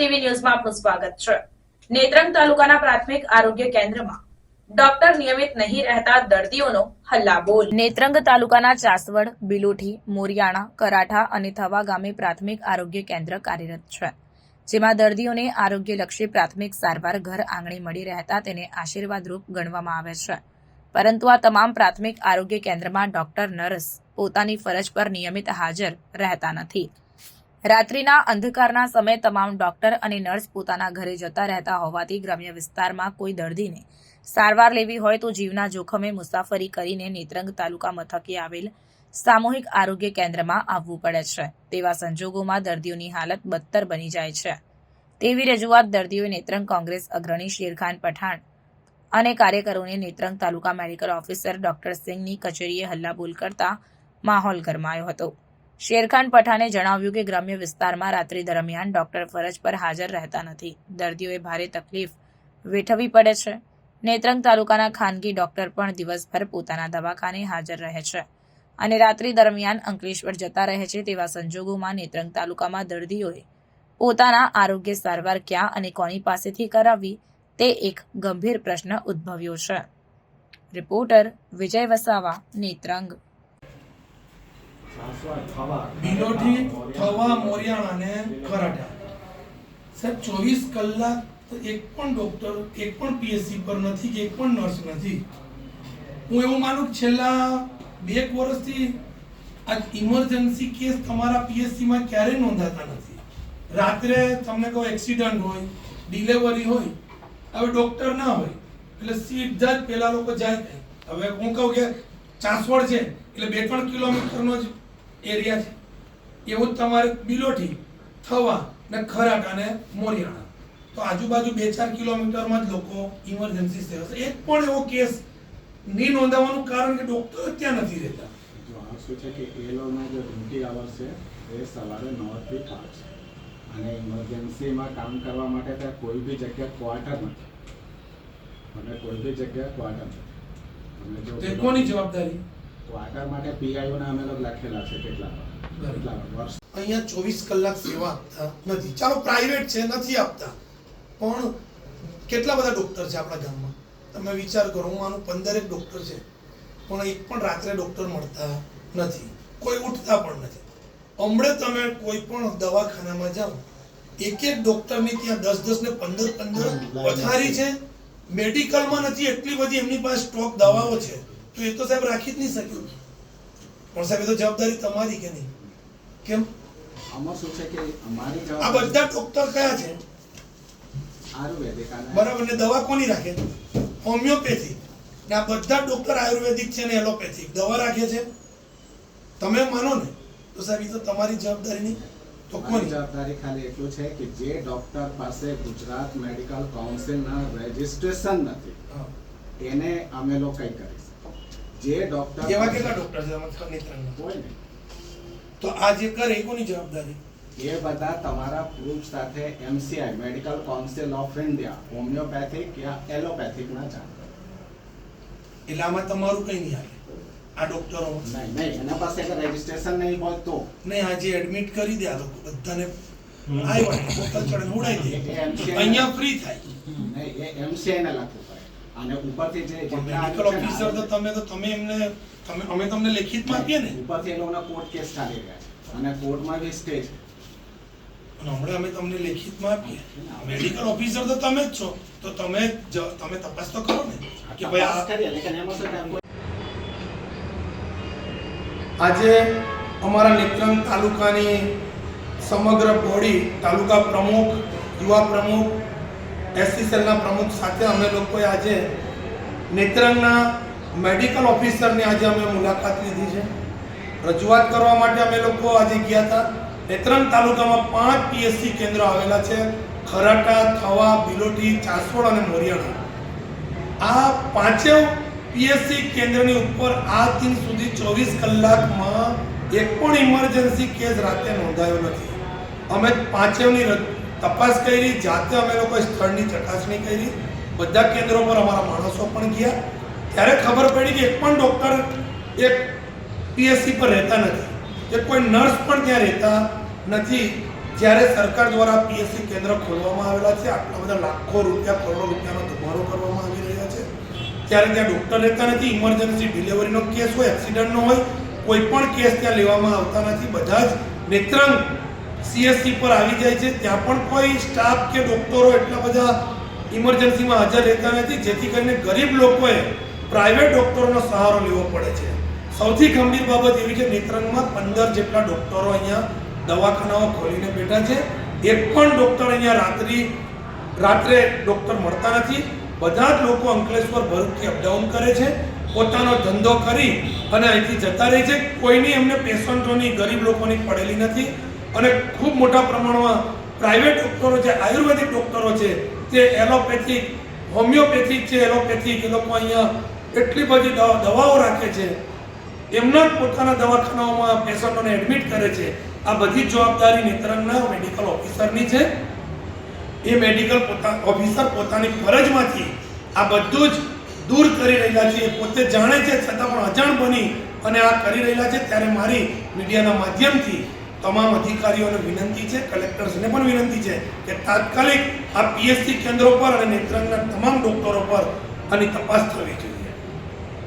TV ન્યૂઝમાં આપનું સ્વાગત છે. નેત્રંગ તાલુકાના પ્રાથમિક આરોગ્ય કેન્દ્રમાં ડોક્ટર નિયમિત નહીં રહેતા દર્દીઓનો હલ્લાબોલ. નેત્રંગ તાલુકાના ચાસવડ, બિલોઠી, મોરિયાણા, કરાઠા અને થવા ગામે પ્રાથમિક આરોગ્ય કેન્દ્ર કાર્યરત છે, જેમાં દર્દીઓને આરોગ્યલક્ષી પ્રાથમિક સારવાર ઘર આંગણે મળી રહેતા તેને આશીર્વાદરૂપ ગણવામાં આવે છે. પરંતુ આ તમામ પ્રાથમિક આરોગ્ય કેન્દ્રમાં ડોક્ટર, નર્સ પોતાની ફરજ પર નિયમિત હાજર રહેતા નથી. રાત્રિના અંધકારના સમયે તમામ ડોક્ટર અને નર્સ પોતાના ઘરે જતા રહેતા હોવાથી ગ્રામ્ય વિસ્તારમાં કોઈ દર્દીને સારવાર લેવી હોય તો જીવના જોખમે મુસાફરી કરીને નેત્રંગ તાલુકા મથકે આવેલ સામૂહિક આરોગ્ય કેન્દ્રમાં આવવું પડે છે. તેવા સંજોગોમાં દર્દીઓની હાલત બદતર બની જાય છે. તેવી રજૂઆત દર્દીઓએ નેત્રંગ કોંગ્રેસ અગ્રણી શેરખાન પઠાણ અને કાર્યકરોને Netrang taluka medical officer doctor સિંહની કચેરીએ હલ્લાબોલ કરતા માહોલ ગરમાયો હતો. શેરખાન પઠાને જણાવ્યું કે ગ્રામ્ય વિસ્તારમાં રાત્રિ દરમિયાન ડોક્ટર ફરજ પર હાજર રહેતા નથી. દર્દીઓએ ભારે તકલીફ વેઠવી પડે છે. નેત્રંગ તાલુકાના ખાનગી ડોક્ટર પણ દિવસભર પોતાના દવાખાને હાજર રહે છે અને રાત્રિ દરમિયાન અંકલેશ્વર જતા રહે છે તેવા સંજોગોમાં નેત્રંગ તાલુકામાં દર્દીઓએ પોતાના આરોગ્ય સારવાર ક્યાં અને કોની પાસેથી કરાવવી તે એક ગંભીર પ્રશ્ન ઉદ્ભવ્યો છે. રિપોર્ટર વિજય વસાવા, નેત્રંગ. બિલોઠી થવા મોરિયાણા અને ખરાટા સાહેબ, ચોવીસ કલાક એક પણ ડોક્ટર એક પણ પીએસસી પર નથી કે એક પણ નર્સ નથી. હું એવું માનું કે છેલ્લા બે એક વર્ષથી આ ઇમરજન્સી કેસ તમારા પીએસસીમાં ક્યારેય નોંધાતા નથી. રાત્રે તમને કહો એક્સિડન્ટ હોય ડિલેવરી હોય, હવે ડોક્ટર ના હોય, એટલે સીધા જ પેલા લોકો જાય. હવે હું કહું કે ચાંસવડ છે, એટલે બે ત્રણ કિલોમીટરનો જ એરિયા છે. એવું તમારે બિલોઠી થવા ને ખરાટ અને મોરિયાણા. તો આજુબાજુ બે ચાર કિલોમીટરમાં જ લોકો ઇમરજન્સી સેવા છે. એક પણ એવો કેસ નહીં નોંધાવવાનું કારણ કે ડોક્ટર ત્યાં નથી રહેતા. શું છે કે એ લોકોના જે ડ્યુટી અવર્સ છે એ સવારે નવથી પાંચ. અને ઇમરજન્સીમાં કામ કરવા માટે ત્યાં કોઈ બી જગ્યા ક્વાર્ટર નથી. અને કોઈ બી જગ્યા ક્વાર્ટર નથી. કોની જવાબદારી? ક્વાર્ટર માટે પીઆઈઓને અમે લોકો લખેલા છે કેટલા કેટલા વર્ષ. અહીંયા ચોવીસ કલાક સેવા આપતા નથી. ચાલો પ્રાઇવેટ છે નથી આપતા. પણ કેટલા બધા ડૉક્ટર છે આપણા ગામમાં? તમે વિચાર કરો હું આનું પંદરેક ડૉક્ટર છે. પણ એક પણ રાત્રે ડોક્ટર મળતા નથી. કોઈ ઉઠતા પણ નથી. હમણે તમે કોઈ પણ દવાખાનામાં જાઓ એક એક ડૉક્ટરની ત્યાં દસ દસ ને પંદર પંદર પથારી છે. મેડિકલમાં નથી એટલી બધી એમની પાસે સ્ટોક દવાઓ છે. તો એ તો સાહેબ રાખી જ નહીં શક્યું. પણ સાહેબ એ તો જવાબદારી તમારી કે નહીં? કેમ? આમાં શું છે કે અમારી આ બધા ડોક્ટર કયા છે? બરાબર ને દવા કોની રાખે? હોમિયોપેથી. ને આ બધા ડોક્ટર આયુર્વેદિક છે ને એલોપેથિક દવા રાખે છે? તમે માનો ને? તો સાહેબ એ તો તમારી જવાબદારી નહીં. જવાબદારી ખાલી એટલું છે કે જે ડોક્ટર પાસે ગુજરાત મેડિકલ કાઉન્સિલના રજિસ્ટ્રેશન નથી. એને અમે લોકો કઈ કરીશું જે ડોક્ટર એવા કેટલા ડોક્ટર છે? તમારા નેત્રંગમાં? કોઈ ને તો આ જે કરે એ કોની જવાબદારી? એ બધા તમારા પ્રૂફ સાથે MCI medical council of India homeopathic yeah allopathic ના ચાલે એટલે આમાં તમારું કઈ નહીં આવે આ ડોક્ટરો નહીં નહીં એના પાસે કે રજિસ્ટ્રેશન નહીં હોય તો. નહીં આજે એડમિટ કરી દે આ લોકો બધાને આવ્યા બોટલ ચડે ઉડાઈ દે. અહીંયા ફ્રી થાય. નહીં એ એમસીઆઈ ને પડે અને ઉપરથી જે મેડિકલ ઓફિસર તો તમે તો તમે એમને તમે અમે તમને લેખિતમાં આપીએ ને. ઉપરથી એ લોકોના કોર્ટ કેસ ચાલી રહ્યા છે. અને કોર્ટમાં બી સ્ટે છે. અને હમણાં અમે તમને લેખિતમાં આપીએ. મેડિકલ ઓફિસર તો તમે જ છો. તો તમે જ- તમે તપાસ તો કરો ને. કે ભાઈ આ કરીએ લેકિન એમાં શું આજે અમારા નેત્રંગ તાલુકાની સમગ્ર બોડી તાલુકા પ્રમુખ યુવા પ્રમુખ એસસી સેલના પ્રમુખ સાથે અમે લોકોએ આજે નેત્રંગના મેડિકલ ઓફિસરની આજે અમે મુલાકાત લીધી છે. રજૂઆત કરવા માટે અમે લોકો આજે ગયા હતા. નેત્રંગ તાલુકામાં પાંચ પીએસસી કેન્દ્રો આવેલા છે. ખરાટા, થવા બિલોટી ચાસોડ અને મોરિયાણા. આ પાંચે પીએસસી કેન્દ્રની ઉપર આ દિન સુધી ચોવીસ કલાકમાં એક પણ ઇમરજન્સી કેસ રાતે નોંધાયો નથી. અમે પાંચેવની તપાસ કરી, જાતે અમે લોકોએ સ્થળની ચકાસણી કરી. બધા કેન્દ્રો પર અમારા માણસો પણ ગયા. ત્યારે ખબર પડી કે એક પણ ડૉક્ટર એક પીએસસી પર રહેતા નથી. કે કોઈ નર્સ પણ ત્યાં રહેતા નથી. જ્યારે સરકાર દ્વારા પીએસસી કેન્દ્ર ખોલવામાં આવેલા છે. આટલા બધા લાખો રૂપિયા, કરોડો રૂપિયાનો ધુમાડો કરવામાં આવી રહ્યા છે. ત્યારે ત્યાં ડૉક્ટર રહેતા નથી. ઇમરજન્સી ડિલિવરીનો કેસ હોય એક્સિડન્ટનો હોય, કોઈ પણ કેસ ત્યાં લેવામાં આવતા નથી. બધા જ નેત્રંગ સીએસસી પર આવી જાય છે. ત્યાં પણ કોઈ સ્ટાફ કે ડૉક્ટરો એટલા બધા ઇમરજન્સીમાં હાજર રહેતા નથી, જેથી કરીને ગરીબ લોકોએ પ્રાઇવેટ ડૉક્ટરોનો સહારો લેવો પડે છે. સૌથી ગંભીર બાબત એવી છે, નેત્રંગમાં પંદર જેટલા ડૉક્ટરો અહીંયા દવાખાનાઓ ખોલીને બેઠા છે. એક પણ ડૉક્ટર અહીંયા રાત્રિ, રાત્રે ડૉક્ટર મળતા નથી. બધા જ લોકો અંકલેશ્વર ભરૂચથી અપડાઉન કરે છે. પોતાનો ધંધો કરી અને અહીંથી જતા રહે છે. કોઈની એમને પેશન્ટોની, ગરીબ લોકોની પડેલી નથી. અને ખૂબ મોટા પ્રમાણમાં પ્રાઇવેટ ડૉક્ટરો જે આયુર્વેદિક ડૉક્ટરો છે તે એલોપેથિક, હોમિયોપેથિક છે, એલોપેથિક, એ લોકો અહીંયા એટલી બધી દવાઓ રાખે છે. એમના જ પોતાના દવાખાનાઓમાં પેશન્ટોને એડમિટ કરે છે. આ બધી જવાબદારી નેત્રંગના મેડિકલ ઓફિસરની છે. એ મેડિકલ પોતા ઓફિસર પોતાની ફરજમાંથી આ બધું જ દૂર કરી રહેલા છે. પોતે જાણે છે, છતાં પણ અજાણ બની અને આ કરી રહેલા છે, ત્યારે મારી મીડિયાના માધ્યમથી તમામ અધિકારીઓને વિનંતી છે, કલેક્ટર્સને પણ વિનંતી છે કે તાત્કાલિક આ પીએસસી કેન્દ્રો પર અને નેત્રંગના તમામ ડોક્ટરો પર આની તપાસ થવી જોઈએ.